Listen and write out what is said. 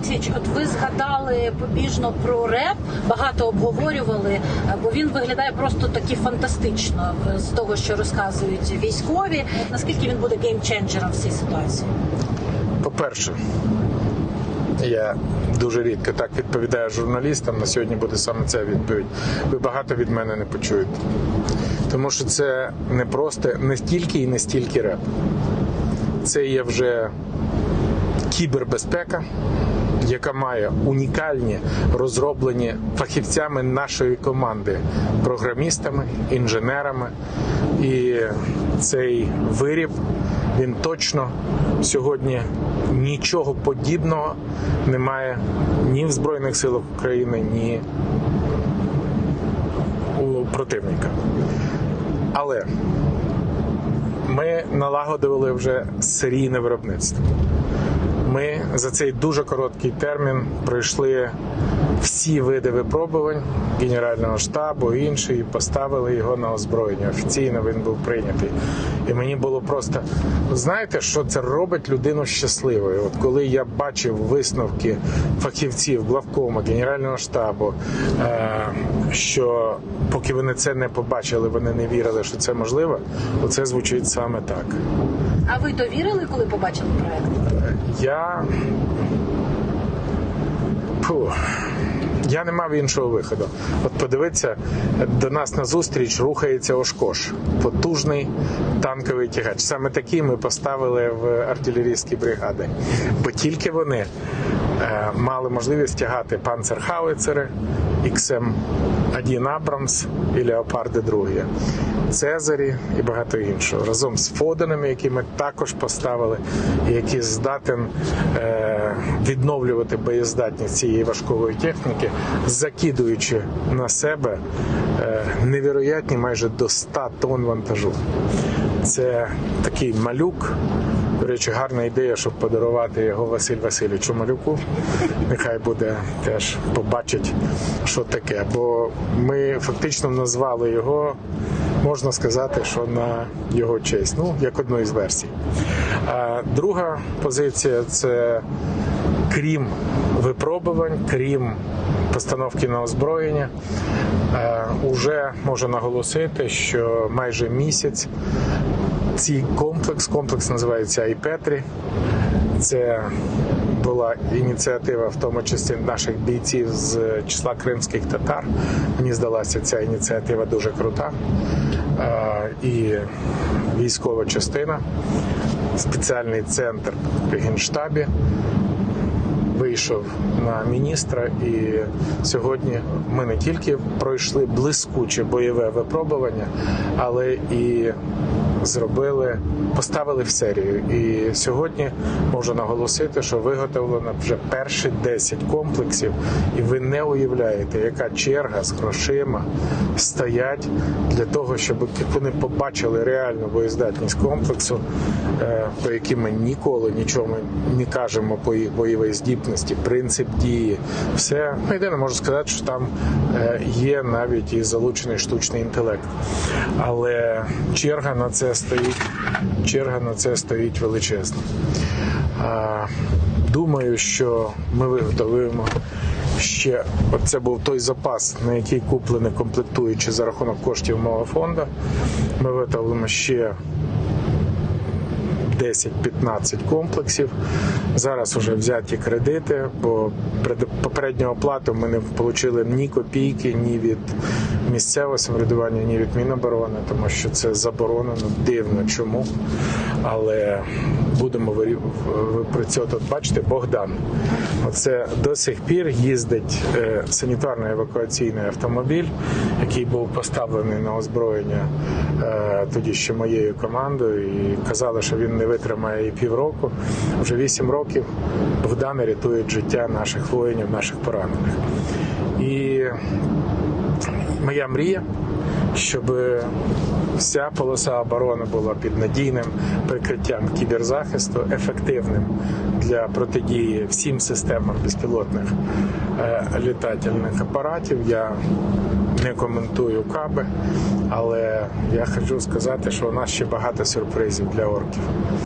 Олексійович, от ви згадали побіжно про реп, багато обговорювали, бо він виглядає просто таки фантастично з того, що розказують військові. Наскільки він буде геймченджером в цій ситуації? По-перше, я дуже рідко так відповідаю журналістам. На сьогодні буде саме ця відповідь. Ви багато від мене не почуєте. Тому що це не просто не стільки і не стільки реп. Це є вже кібербезпека, яка має унікальні розроблені фахівцями нашої команди, програмістами, інженерами. І цей виріб він точно сьогодні нічого подібного немає ні в Збройних силах України, ні у противника. Але ми налагодили вже серійне виробництво. Ми за цей дуже короткий термін пройшли всі види випробувань Генерального штабу і інші, і поставили його на озброєння. Офіційно він був прийнятий. І мені було просто знаєте, що це робить людину щасливою. От коли я бачив висновки фахівців главкома, Генерального штабу, е, що поки вони це не побачили, вони не вірили, що це можливо, оце звучить саме так. А ви довірили, коли побачили проект? Я. Фу. Я не мав іншого виходу. От подивіться, до нас на зустріч рухається Ошкош, потужний танковий тягач. Саме такий ми поставили в артилерійські бригади, бо тільки вони мали можливість тягати панцерхауицери, XM-1 Абрамс і Леопарди 2, Цезарі і багато іншого. Разом з Фоденами, які ми також поставили, і які здатен е, відновлювати боєздатність цієї важкої техніки, закидуючи на себе е, невіроятні майже до 100 тонн вантажу. Це такий малюк. До речі, гарна ідея, щоб подарувати його Василь Васильовичу Малюку. Нехай буде теж побачить, що таке. Бо ми фактично назвали його, можна сказати, що на його честь. Ну, як одну із версій. А друга позиція це крім випробувань, крім постановки на озброєння, е, уже можу наголосити, що майже місяць цей комплекс, комплекс називається Айпетрі. Це була ініціатива, в тому числі наших бійців з числа кримських татар. Мені здалася ця ініціатива дуже крута. Е, І військова частина, спеціальний центр при генштабі вийшов на міністра, і сьогодні ми не тільки пройшли блискуче бойове випробування, але і зробили, поставили в серію. І сьогодні можу наголосити, що виготовлено вже перші 10 комплексів, і ви не уявляєте, яка черга з грошима стоять для того, щоб вони побачили реальну боєздатність комплексу, е, про які ми ніколи нічого не кажемо по їх бойовій здібності, принцип дії. Все ну, єдине можу сказати, що там е, є навіть і залучений штучний інтелект. Але черга на це стоїть, черга на це стоїть величезна. Думаю, що ми виготовимо ще. оце це був той запас, на який куплені комплектуючі за рахунок коштів мого фонду. Ми виготовимо ще 10-15 комплексів. Зараз вже взяті кредити, бо попередню оплату ми не отримали ні копійки, ні від місцевого самоврядування, ні від Міноборони, тому що це заборонено. Дивно чому. Але будемо випрацьовувати. От бачите, Богдан. Оце до сих пір їздить е, санітарно-евакуаційний автомобіль, який був поставлений на озброєння е, тоді ще моєю командою, і казали, що він не витримає і півроку. Вже вісім років Богдани рятують життя наших воїнів, наших поранених. І моя мрія, щоб вся полоса оборони була під надійним прикриттям кіберзахисту, ефективним для протидії всім системам безпілотних е, літательних апаратів. Я не коментую каби, але я хочу сказати, що у нас ще багато сюрпризів для орків.